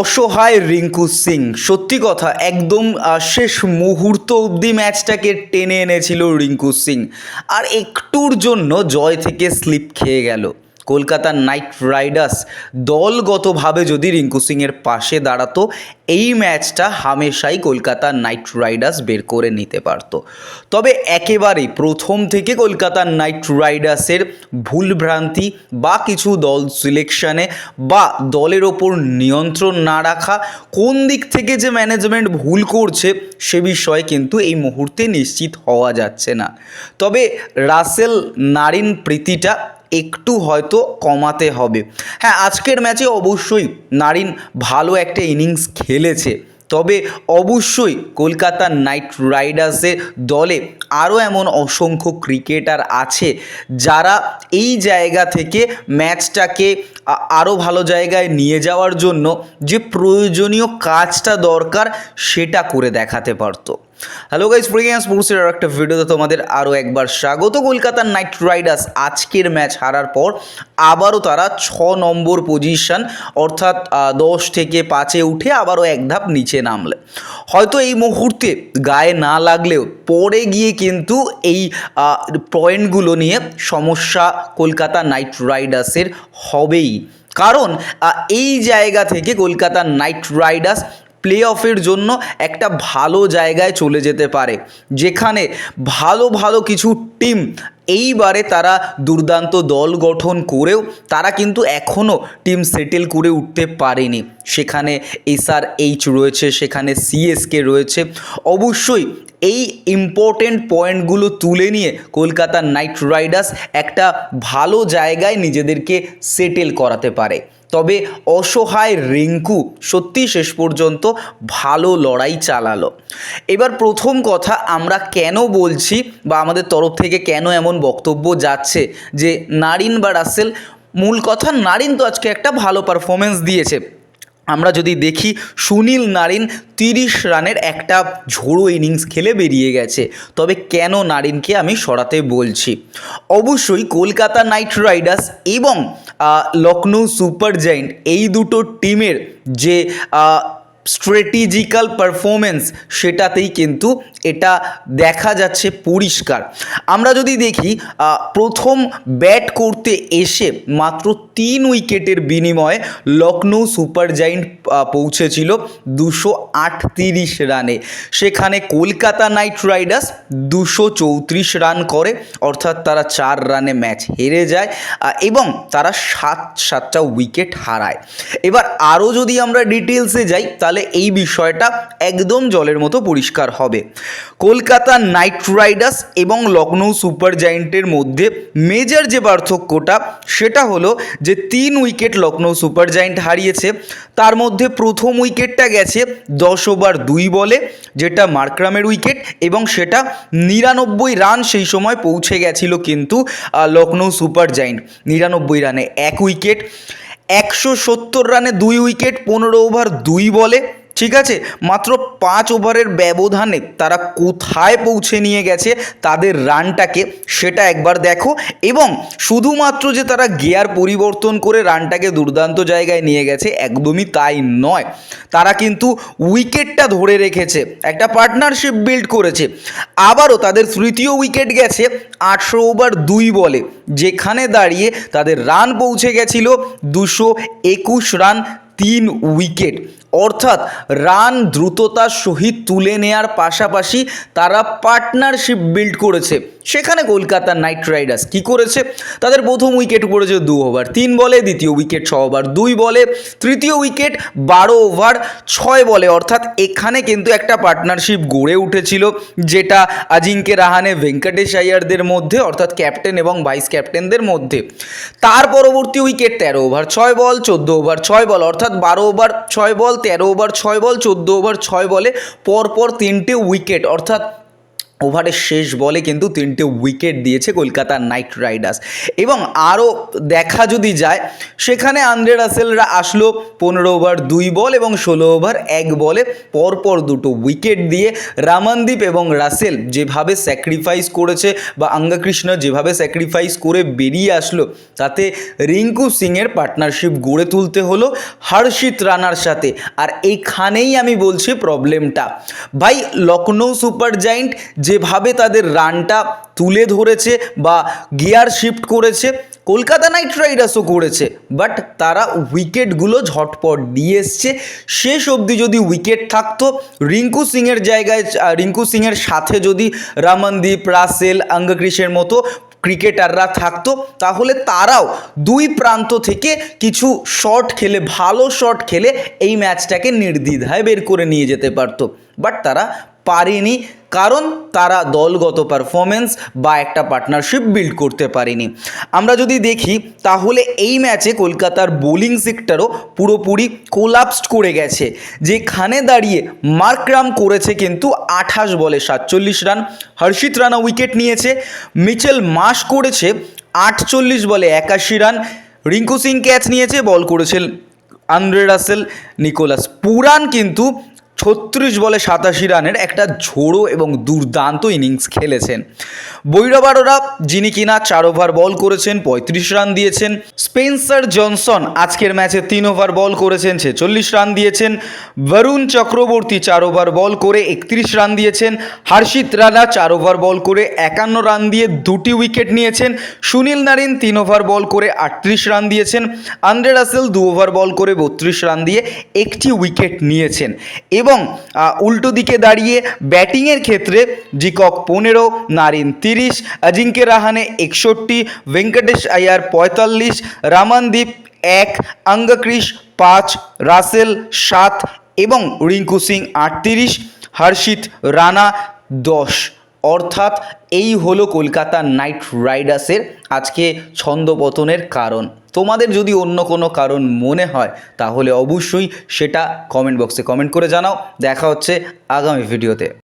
অসহায় রিঙ্কু সিং। সত্যি কথা, একদম শেষ মুহূর্ত অবধি ম্যাচটাকে টেনে এনেছিল রিঙ্কু সিং। আর একটুর জন্য জয় থেকে স্লিপ খেয়ে গেল। কলকাতা নাইট রাইডার্স দলগতভাবে যদি রিঙ্কু সিংয়ের পাশে দাঁড়াতো, এই ম্যাচটা হামেশাই কলকাতা নাইট রাইডার্স বের করে নিতে পারতো। তবে একেবারেই প্রথম থেকে কলকাতা নাইট রাইডার্সের ভুলভ্রান্তি বা কিছু দল সিলেকশনে বা দলের ওপর নিয়ন্ত্রণ না রাখা, কোন দিক থেকে যে ম্যানেজমেন্ট ভুল করছে সে বিষয়ে কিন্তু এই মুহূর্তে নিশ্চিত হওয়া যাচ্ছে না। তবে রাসেল নারিন প্রীতিটা একটু হয়তো কমাতে হবে। হ্যাঁ আজকের ম্যাচে অবশ্যই নারিন ভালো একটা ইনিংস খেলেছে। তবে অবশ্যই কলকাতা নাইট রাইডার্সের দলে আরও এমন অসংখ্য ক্রিকেটার আছে যারা এই জায়গা থেকে ম্যাচটাকে আরও ভালো জায়গায় নিয়ে যাওয়ার জন্য যে প্রয়োজনীয় কাজটা দরকার সেটা করে দেখাতে পারতো। হ্যালো গাইজ ফ্রিগেন স্পোর্টসের আর একটা ভিডিওতে তোমাদের আরও একবার স্বাগত। কলকাতার নাইট রাইডার্স আজকের ম্যাচ হারার পর আবারও তারা ছ নম্বর পজিশন অর্থাৎ দশ থেকে পাঁচে উঠে আবারও এক ধাপ নিচে নামলে। হয়তো এই মুহূর্তে গায়ে না লাগলেও পরে গিয়ে কিন্তু এই পয়েন্টগুলো নিয়ে সমস্যা কলকাতা নাইট রাইডার্সের হবেই। কারণ এই জায়গা থেকে কলকাতা নাইট রাইডার্স প্লে অফের জন্য একটা ভালো জায়গায় চলে যেতে পারে। যেখানে ভালো ভালো কিছু টিম এইবারে তারা দুর্দান্ত দল গঠন করেও তারা কিন্তু এখনও টিম সেটেল করে উঠতে পারেনি। সেখানে এসআর এইচ রয়েছে, সেখানে সিএসকে রয়েছে। অবশ্যই এই ইম্পর্টেন্ট পয়েন্টগুলো তুলে নিয়ে কলকাতা নাইট রাইডার্স একটা ভালো জায়গায় নিজেদেরকে সেটেল করাতে পারে। তবে অসহায় রিঙ্কু সত্যি শেষ পর্যন্ত ভালো লড়াই চালালো। এবার প্রথম কথা আমরা কেন বলছি বা আমাদের তরফ থেকে কেন এমন বক্তব্য যাচ্ছে যে নারিন বা রাসেল, মূল কথা নারিন তো আজকে একটা ভালো পারফরমেন্স দিয়েছে। আমরা যদি দেখি, সুনীল নারিন তিরিশ রানের একটা ঝোড়ো ইনিংস খেলে বেরিয়ে গেছে। তবে কেন নারিনকে আমি সরাতে বলছি? অবশ্যই কলকাতা নাইট রাইডার্স এবং লখনৌ সুপার জায়েন্ট এই দুটো টিমের যে স্ট্র্যাটেজিক্যাল পারফরমেন্স সেটাতেই কিন্তু এটা দেখা যাচ্ছে পরিষ্কার। আমরা যদি দেখি প্রথম ব্যাট করতে এসে মাত্র তিন উইকেটের বিনিময়ে লখনৌ সুপার জায়েন্ট পৌঁছেছিল দুশো আটত্রিশ রানে। সেখানে কলকাতা নাইট রাইডার্স দুশো চৌত্রিশ রান করে, অর্থাৎ তারা চার রানে ম্যাচ হেরে যায় এবং তারা সাত, সাতটা উইকেট হারায়। এবার আরও যদি আমরা ডিটেলসে যাই, তাহলে এই বিষয়টা একদম জলের মতো পরিষ্কার হবে। কলকাতা নাইট রাইডার্স এবং লখনৌ সুপার জায়েন্টের মধ্যে মেজর যে পার্থক্যটা, সেটা হলো যে তিন উইকেট লখনৌ সুপার জায়েন্ট হারিয়েছে, তার মধ্যে প্রথম উইকেটটা গেছে দশ ওভার দুই বলে, যেটা মার্করামের উইকেট এবং সেটা নিরানব্বই রান সেই সময় পৌঁছে গেছিল কিন্তু লখনৌ সুপার জায়েন্ট। নিরানব্বই রানে এক উইকেট, একশো সত্তর রানে দুই উইকেট, পনেরো ওভার দুই বলে ঠিক আছে? মাত্র পাঁচ ওভারের ব্যবধানে তারা কোথায় পৌঁছে নিয়ে গেছে, তাদের রানটাকে সেটা একবার দেখো। এবং শুধুমাত্র যে তারা গিয়ার পরিবর্তন করে রানটাকে দুর্দান্ত জায়গায় নিয়ে গেছে, একদমই তাই নয়। তারা কিন্তু উইকেটটা ধরে রেখেছে, একটা পার্টনারশিপ বিল্ড করেছে। আবারও তাদের তৃতীয় উইকেট গেছে আটশো ওভার দুই বলে, যেখানে দাঁড়িয়ে তাদের রান পৌঁছে গেছিল দুশো একুশ রান তিন উইকেট। অর্থাৎ রান দ্রুততার সহিত তুলে নেয়ার পাশাপাশি তারা পার্টনারশিপ বিল্ড করেছে। সেখানে কলকাতা নাইট রাইডার্স কী করেছে? তাদের প্রথম উইকেট পড়েছে দু ওভার। তিন বলে দ্বিতীয় উইকেট, ছ ওভার। দুই বলে তৃতীয় উইকেট, বারো ওভার, ছয় বলে। অর্থাৎ এখানে কিন্তু একটা পার্টনারশিপ গড়ে উঠেছিল, যেটা আজিঙ্কে রাহানে ভেঙ্কটেশ আয়ারদের মধ্যে, অর্থাৎ ক্যাপ্টেন এবং ভাইস ক্যাপ্টেনদের মধ্যে। তার পরবর্তী উইকেট, তেরো ওভার, ছয় বল, চোদ্দ ওভার, ছয় বল। অর্থাৎ বারো ওভার, ছয় বল, তেরো ওভার, ছয় বল, চোদ্দ ওভার, ছয় বলে পরপর তিনটে উইকেট। অর্থাৎ ওভারের শেষ বলে কিন্তু তিনটে উইকেট দিয়েছে কলকাতা নাইট রাইডার্স। এবং আরও দেখা যদি যায়, সেখানে আন্দ্রে রাসেলরা আসলো পনেরো ওভার দুই বল এবং ষোলো ওভার এক বলে পরপর দুটো উইকেট দিয়ে রামানদীপ এবং রাসেল যেভাবে স্যাক্রিফাইস করেছে বা আঙ্গাকৃষ্ণ যেভাবে স্যাক্রিফাইস করে বেরিয়ে আসলো, তাতে রিঙ্কু সিংয়ের পার্টনারশিপ গড়ে তুলতে হলো হর্ষিত রানার সাথে। আর এইখানেই আমি বলছি প্রবলেমটা ভাই লখনৌ সুপার জায়েন্ট যেভাবে তাদের রানটা তুলে ধরেছে বা গিয়ার শিফট করেছে, কলকাতা নাইট রাইডার্সও করেছে, বাট তারা উইকেটগুলো ঝটপট দিয়ে এসছে। শেষ অবধি যদি উইকেট থাকতো, রিঙ্কু সিংয়ের জায়গায় রিঙ্কু সিংয়ের সাথে যদি রামনদীপ, রাসেল আঙ্গক্রিসের মতো ক্রিকেটাররা থাকতো, তাহলে তারাও দুই প্রান্ত থেকে কিছু শট খেলে, ভালো শট খেলে এই ম্যাচটাকে নির্দ্বিধায় বের করে নিয়ে যেতে পারতো। বাট তারা পারেনি, কারণ তারা দলগত পারফরমেন্স বা একটা পার্টনারশিপ বিল্ড করতে পারেনি। আমরা যদি দেখি, তাহলে এই ম্যাচে কলকাতার বোলিং সেক্টরও পুরোপুরি কোলাপসড করে গেছে। যেখানে দাঁড়িয়ে মার্করাম করেছে কিন্তু আঠাশ বলে সাতচল্লিশ রান, হর্ষিত রানা উইকেট নিয়েছে মিচেল মাস করেছে আটচল্লিশ বলে একাশি রান, রিঙ্কু সিং ক্যাচ নিয়েছে বল করেছেন আন্দ্রে রাসেল নিকোলাস পুরান কিন্তু ছত্রিশ বলে সাতাশি রানের একটা ঝোড়ো এবং দুর্দান্ত ইনিংস খেলেছেন। বৈরবারোরা, যিনি কিনা চার ওভার বল করেছেন, পঁয়ত্রিশ রান দিয়েছেন। স্পেন্সার জনসন আজকের ম্যাচে তিন ওভার বল করেছেন, ছেচল্লিশ রান দিয়েছেন। বরুণ চক্রবর্তী চার ওভার বল করে একত্রিশ রান দিয়েছেন। হার্ষিত রানা চার ওভার বল করে একান্ন রান দিয়ে দুটি উইকেট নিয়েছেন। সুনীল নারিন তিন ওভার বল করে আটত্রিশ রান দিয়েছেন। আন্দ্রে রাসেল দু ওভার বল করে বত্রিশ রান দিয়ে একটি উইকেট নিয়েছেন। এবং আহ, উল্টো দিকে দাঁড়িয়ে ব্যাটিংয়ের ক্ষেত্রে জিকক পনেরো নারিন তিরিশ অজিঙ্ক্য রাহানে একষট্টি ভেঙ্কটেশ আয়ার পঁয়তাল্লিশ রামানদীপ এক অঙ্গক্রিস পাঁচ রাসেল সাত এবং রিঙ্কু সিং আটত্রিশ হর্ষিত রানা দশ। অর্থাৎ এই হলো কলকাতা নাইট রাইডার্সের আজকে ছন্দপতনের কারণ। তোমাদের যদি অন্য কোনো কারণ মনে হয়, তাহলে অবশ্যই সেটা কমেন্ট বক্সে কমেন্ট করে জানাও। দেখা হচ্ছে আগামী ভিডিওতে